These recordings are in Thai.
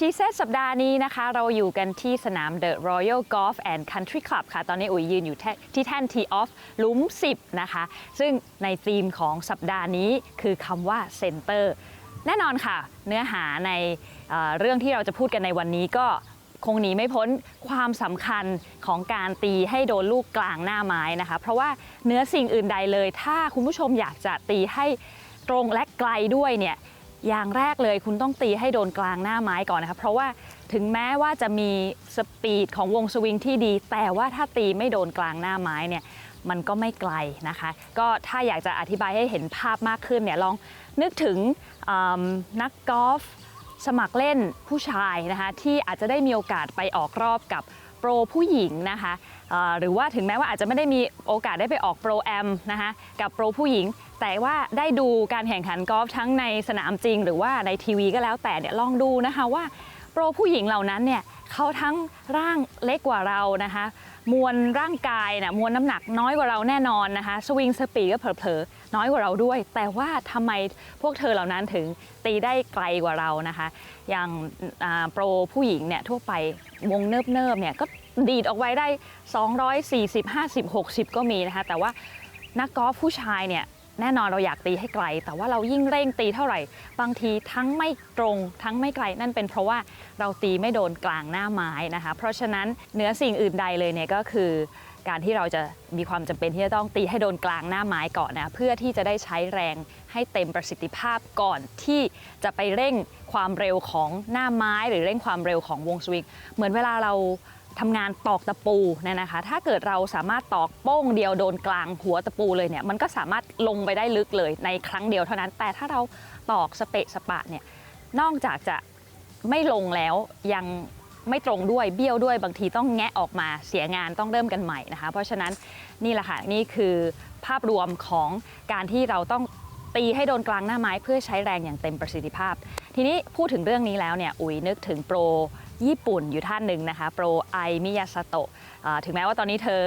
ชีเซตสัปดาห์นี้นะคะ เราอยู่กันที่สนาม The Royal Golf and Country Club ค่ะ ตอนนี้อุ๋ยยืนอยู่ที่แท่น Tee Off หลุม10 นะคะ ซึ่งในธีมของสัปดาห์นี้คือคำว่า Center แน่นอนค่ะ เนื้อหาในเเรื่องที่เราจะพูดกันในวันนี้ก็คงหนีไม่พ้นความสำคัญของการตีให้โดนลูกกลางหน้าไม้นะคะ เพราะว่าเนื้อสิ่งอื่นใดเลย ถ้าคุณผู้ชมอยากจะตีให้ตรงและไกลด้วยเนี่ย อย่างแรกเลยคุณต้องตีให้โดนกลางหน้าไม้ก่อนนะคะเพราะว่าถึงแม้ว่าจะมีสปีดของวงสวิงที่ดี แต่ว่าถ้าตีไม่โดนกลางหน้าไม้เนี่ยมันก็ไม่ไกลนะคะ ก็ถ้าอยากจะอธิบายให้เห็นภาพมากขึ้นเนี่ยลองนึกถึงนักกอล์ฟสมัครเล่นผู้ชายนะคะที่อาจจะได้มีโอกาสไปออกรอบกับ โปรผู้หญิงนะคะหรือว่าถึงแม้ว่าอาจจะไม่ได้มีโอกาสได้ไปออกโปรแอมนะคะกับโปรผู้หญิง แต่ว่าได้ดูการแข่งขันกอล์ฟทั้งในสนามจริง หรือว่าในทีวีก็แล้วแต่เนี่ยลองดูนะคะว่าโปรผู้หญิงเหล่านั้นเนี่ย เขาทั้งร่างเล็กกว่าเรานะคะ มวลร่างกายนะมวลน้ำหนักน้อยกว่าเราแน่นอนนะคะ สวิงสปีดก็เผลอๆน้อยกว่าเราด้วย แต่ว่าทำไมพวกเธอเหล่านั้นถึงตีได้ไกลกว่าเรานะคะ อย่างโปรผู้หญิงเนี่ยทั่วไปวงเนิบๆเนี่ยก็ดีดออกไปได้ 240 50 60 ก็มีนะคะ แต่ว่านักกอล์ฟผู้ชายเนี่ย แน่นอนเราอยากตีให้ไกล แต่ว่าเรายิ่งเร่งตีเท่าไหร่ บางทีทั้งไม่ตรงทั้งไม่ไกล นั่นเป็นเพราะว่าเราตีไม่โดนกลางหน้าไม้นะคะ เพราะฉะนั้นเหนือสิ่งอื่นใดเลยเนี่ยก็คือ การที่เราจะมีความจำเป็นที่จะต้องตีให้โดนกลางหน้าไม้ก่อนนะเพื่อที่จะได้ใช้แรงให้เต็มประสิทธิภาพก่อนที่จะไปเร่งความเร็วของหน้าไม้ หรือเร่งความเร็วของวงสวิงเหมือนเวลาเรา ทำงานตอกตะปูเนี่ยนะคะ ถ้าเกิดเราสามารถตอกโป้งเดียวโดนกลางหัวตะปูเลยเนี่ยมันก็สามารถลงไปได้ลึกเลยในครั้งเดียวเท่านั้น แต่ถ้าเราตอกสเปะสปะเนี่ยนอกจากจะไม่ลงแล้วยังไม่ตรงด้วยเบี้ยวด้วยบางทีต้องแงะออกมาเสียงานต้องเริ่มกันใหม่นะคะ เพราะฉะนั้นนี่แหละค่ะนี่คือภาพรวมของการที่เราต้องตีให้โดนกลางหน้าไม้เพื่อใช้แรงอย่างเต็มประสิทธิภาพ ทีนี้พูดถึงเรื่องนี้แล้วเนี่ยอุ๋ยนึกถึงโปร ญี่ปุ่นอยู่ท่านหนึ่งนะคะโปรไอมิยาสโตะถึงแม้ว่าตอนนี้เธอ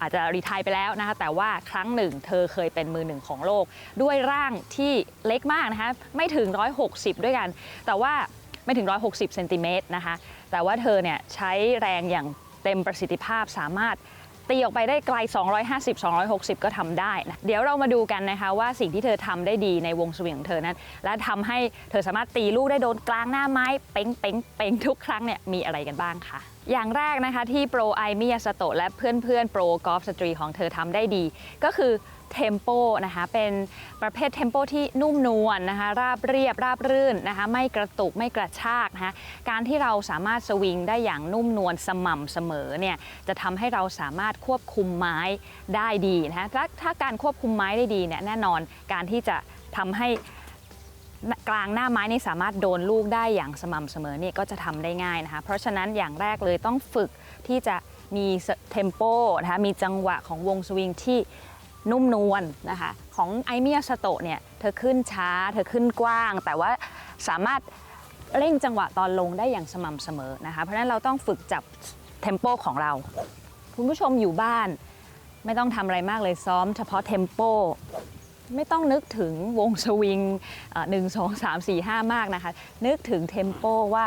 อาจจะรีทายไปแล้วนะคะแต่ว่าครั้งหนึ่งเธอเคยเป็นมือหนึ่งของโลก ด้วยร่างที่เล็กมากนะคะไม่ถึง 160 ด้วยกัน แต่ว่าไม่ถึง 160เซนติเมตรนะคะแต่ว่าเธอเนี่ยใช้แรงอย่างเต็มประสิทธิภาพสามารถ ตีออกไปได้ไกล 250 260 ก็ทำได้นะเดี๋ยวเรามาดูกันนะคะว่าสิ่งที่เธอทำได้ดีในวงสวิงของเธอนั้น และทำให้เธอสามารถตีลูกได้โดนกลางหน้าไม้เป้งเป้งเป้งทุกครั้งเนี่ยมีอะไรกันบ้างคะอย่างแรกนะคะที่โปรไอมิยาสโตและเพื่อนๆโปรกอล์ฟสตรีของเธอทำได้ดี ก็คือ เทมโปนะคะเป็นประเภทเทมโปที่นุ่มนวลนะคะราบเรียบราบรื่นนะคะไม่กระตุกไม่กระชากนะคะการที่เราสามารถสวิงได้อย่างนุ่มนวลสม่ำเสมอเนี่ยจะทำให้เราสามารถควบคุมไม้ได้ดีนะคะถ้าถ้าการควบคุมไม้ได้ดีเนี่ยแน่นอนการที่จะทำให้กลางหน้าไม้นี่สามารถโดนลูกได้อย่างสม่ำเสมอนี่ก็จะทำได้ง่ายนะคะ เพราะฉะนั้นอย่างแรกเลยต้องฝึกที่จะมีเทมโปนะคะมีจังหวะของวงสวิงที่ นุ่มนวลนะคะ ของไอเมียสโตเนี่ยเธอขึ้นช้า เธอขึ้นกว้าง แต่ว่าสามารถเร่งจังหวะตอนลงได้อย่างสม่ำเสมอนะคะ เพราะฉะนั้นเราต้องฝึกจับเทมโปของเรา คุณผู้ชมอยู่บ้านไม่ต้องทำอะไรมากเลยซ้อมเฉพาะเทมโปไม่ต้องนึกถึงวงสวิงหนึ่งสองสามสี่ห้ามากนะคะ นึกถึงเทมโปว่า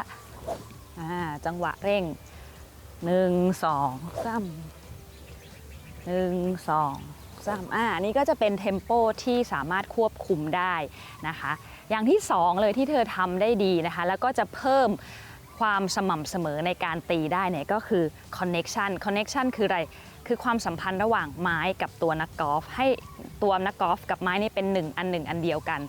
าจังหวะเร่งหนึ่งสองสามหนึ่งสอง สามอ่าอันนี้ก็จะเป็นเทมโปที่สามารถควบคุมได้นะคะ อย่างที่สองเลยที่เธอทำได้ดีนะคะ แล้วก็จะเพิ่มความสม่ำเสมอในการตีได้เนี่ยก็คือ connection connection คืออะไร คือความสัมพันธ์ระหว่างไม้กับตัวนักกอล์ฟให้ตัวนักกอล์ฟกับไม้นี่เป็นหนึ่งอันหนึ่งอันเดียวกัน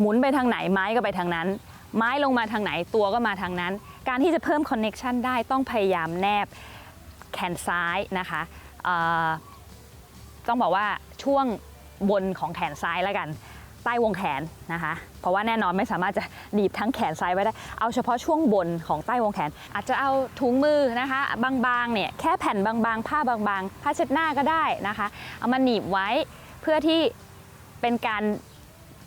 หมุนไปทางไหนไม้ก็ไปทางนั้น ไม้ลงมาทางไหนตัวก็มาทางนั้น การที่จะเพิ่มคอนเน็ชันได้ต้องพยายามแนบแขนซ้ายนะคะ ต้องบอกว่าช่วงบนของแขนซ้ายแล้วกัน ใต้วงแขนนะคะ เพราะว่าแน่นอนไม่สามารถจะดีบทั้งแขนซ้ายไว้ได้ เอาเฉพาะช่วงบนของใต้วงแขน อาจจะเอาถุงมือนะคะ บางๆเนี่ยแค่แผ่นบางๆ ผ้าบางๆ ผ้าเช็ดหน้าก็ได้นะคะ เอามาหนีบไว้เพื่อที่เป็นการ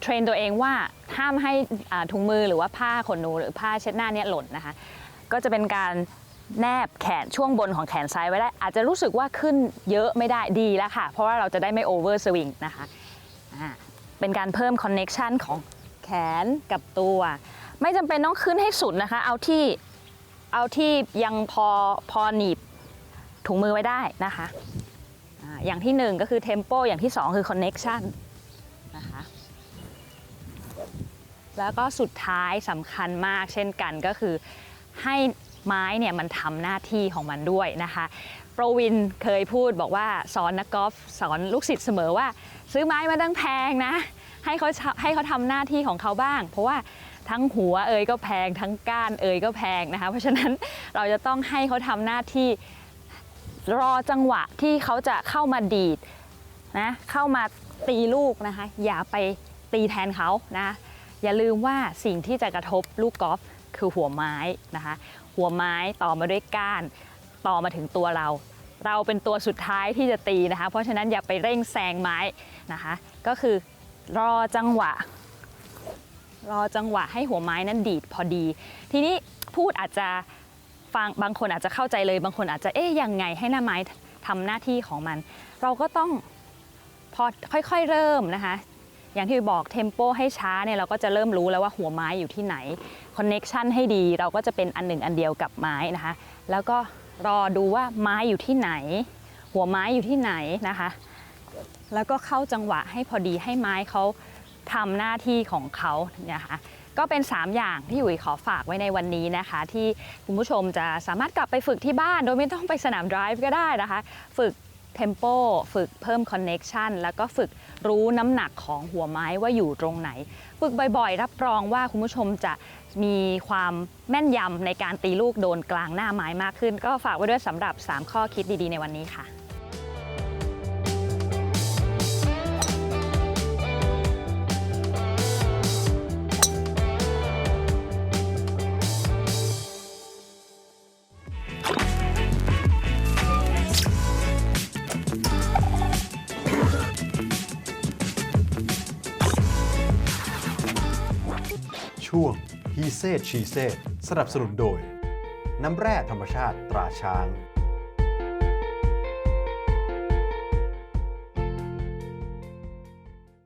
เทรนตัวเองว่าห้ามให้ถุงมือหรือว่าผ้าขนหนูหรือผ้าเช็ดหน้าเนี่ยหล่นนะคะ ก็จะเป็นการ แนบแขนช่วงบนของแขนซ้ายไว้ได้ อาจจะรู้สึกว่าขึ้นเยอะไม่ได้ดีแล้วค่ะ เพราะว่าเราจะได้ไม่โอเวอร์สวิงนะคะเป็นการเพิ่มคอนเน็ชันของแขนกับตัว ไม่จำเป็นต้องขึ้นให้สุดนะคะ เอาที่เอาที่ยังพอพอหนีบถุงมือไว้ได้นะคะอ่าอย่างที่หนึ่งก็คือ tempo อย่างที่สองคือ connection นะคะแล้วก็สุดท้ายสำคัญมากเช่นกันก็คือให้ ไม้เนี่ยมันทำหน้าที่ของมันด้วยนะคะประวินเคยพูดบอกว่าสอนนักกอล์ฟสอนลูกศิษย์เสมอว่า ซื้อไม้มาตั้งแพงนะ ให้เขาให้เขาทำหน้าที่ของเขาบ้าง เพราะว่าทั้งหัวเอ่ยก็แพงทั้งก้านเอ่ยก็แพงนะคะเพราะฉะนั้นเราจะต้องให้เขาทำหน้าที่รอจังหวะที่เขาจะเข้ามาดีดนะเข้ามาตีลูกนะคะอย่าไปตีแทนเขานะอย่าลืมว่าสิ่งที่จะกระทบลูกกอล์ฟคือหัวไม้นะคะ หัวไม้ต่อมาด้วยก้าน ต่อมาถึงตัวเรา เราเป็นตัวสุดท้ายที่จะตีนะคะ เพราะฉะนั้นอย่าไปเร่งแซงไม้นะคะ ก็คือรอจังหวะ รอจังหวะให้หัวไม้นั้นดีดพอดี ทีนี้พูดอาจจะฟังบางคนอาจจะเข้าใจเลย บางคนอาจจะเอ๊ยยังไงให้หน้าไม้ทำหน้าที่ของมัน เราก็ต้องพอค่อยๆเริ่มนะคะ อย่างที่บอกเทมโปให้ช้าเนี่ยเราก็จะเริ่มรู้แล้วว่าหัวไม้อยู่ที่ไหนคอนเน็ชันให้ดีเราก็จะเป็นอันหนึ่งอันเดียวกับไม้นะคะ แล้วก็รอดูว่าไม้อยู่ที่ไหน หัวไม้อยู่ที่ไหนนะคะ แล้วก็เข้าจังหวะให้พอดีให้ไม้เขาทำหน้าที่ของเขานะคะก็เป็น 3 อย่างที่อยู่ขอฝากไว้ในวันนี้นะคะ ที่คุณผู้ชมจะสามารถกลับไปฝึกที่บ้าน โดยไม่ต้องไปสนาม drive ก็ได้นะคะ ฝึก เทมโปฝึกเพิ่มคอนเน c t ชันแล้วก็ฝึกรู้น้ำหนักของหัวไม้ว่าอยู่ตรงไหน ฝึกบ่อยๆ รับรองว่าคุณผู้ชมจะมีความแม่นยำในการตีลูกโดนกลางหน้าไม้มากขึ้น ก็ฝากไว้ด้วยสำหรับ 3 ข้อคิดดีๆ ในวันนี้ค่ะ ช่วง He Said She Said สนับสนุนโดย น้ำแร่ธรรมชาติตราช้าง